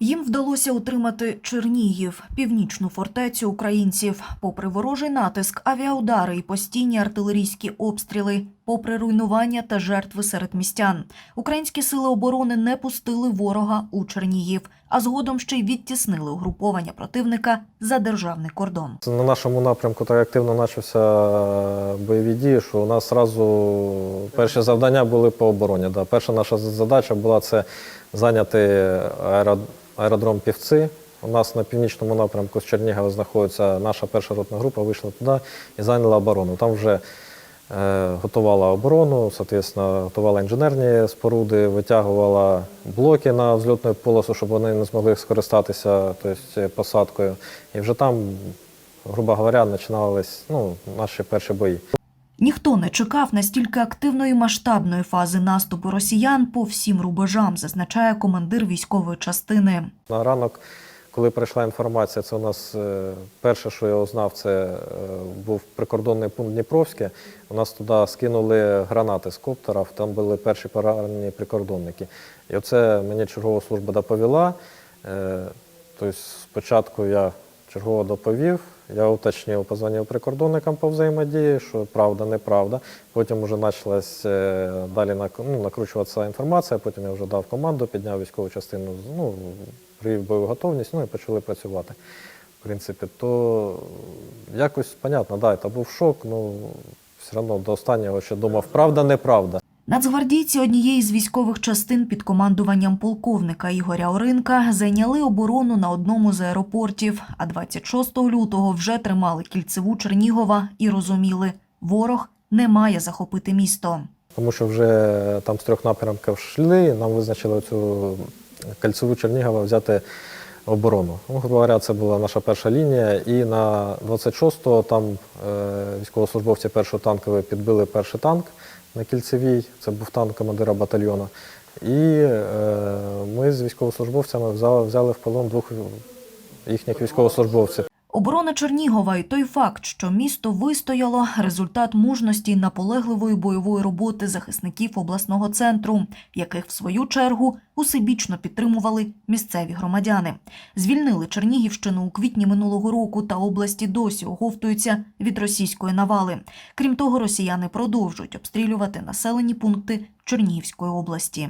Їм вдалося утримати Чернігів, північну фортецю українців. Попри ворожий натиск, авіаудари і постійні артилерійські обстріли, попри руйнування та жертви серед містян, українські сили оборони не пустили ворога у Чернігів, а згодом ще й відтіснили угруповання противника за державний кордон. На нашому напрямку так активно почався бойові дії, що у нас одразу перші завдання були по обороні. Да. Перша наша задача була це зайняти аеро- аеродром Півці. У нас на північному напрямку з Чернігова знаходиться наша перша ротна група, вийшла туди і зайняла оборону. Там вже е, готувала оборону, соответственно, готувала інженерні споруди, витягувала блоки на взльотну полосу, щоб вони не змогли скористатися тобто, посадкою. І вже там, грубо говоря, починались ну, наші перші бої. Ніхто не чекав настільки активної масштабної фази наступу росіян по всім рубежам, зазначає командир військової частини. На ранок, коли прийшла інформація, це у нас е, перше, що я узнав, це е, був прикордонний пункт Дніпровське. У нас туди скинули гранати з коптерів, там були перші поранені прикордонники. І оце мені чергова служба доповіла. Тобто спочатку я чергово доповів, я уточнив, позвонив прикордонникам по взаємодії, що правда, неправда. Потім вже почалась е, далі ну, накручуватися інформація, потім я вже дав команду, підняв військову частину, ну, привів бойову готовність, ну і почали працювати. В принципі, то якось понятно, да, це був шок, ну все одно до останнього ще думав, правда, неправда. Нацгвардійці однієї з військових частин під командуванням полковника Ігоря Оринка зайняли оборону на одному з аеропортів, а 26 лютого вже тримали кільцеву Чернігова і розуміли, ворог не має захопити місто. Тому що вже там з трьох напрямків йшли, нам визначили цю кольцеву Чернігова взяти оборону. Ну, грубо говоря, це була наша перша лінія. І на 26-го там е, військовослужбовці першого танкової підбили перший танк на кільцевій. Це був танк командира батальйону. І е, ми з військовослужбовцями взяли, взяли в полон двох їхніх військовослужбовців. Оборона Чернігова і той факт, що місто вистояло, результат мужності наполегливої бойової роботи захисників обласного центру, яких в свою чергу усебічно підтримували місцеві громадяни. Звільнили Чернігівщину у квітні минулого року та області досі оговтуються від російської навали. Крім того, росіяни продовжують обстрілювати населені пункти Чернігівської області.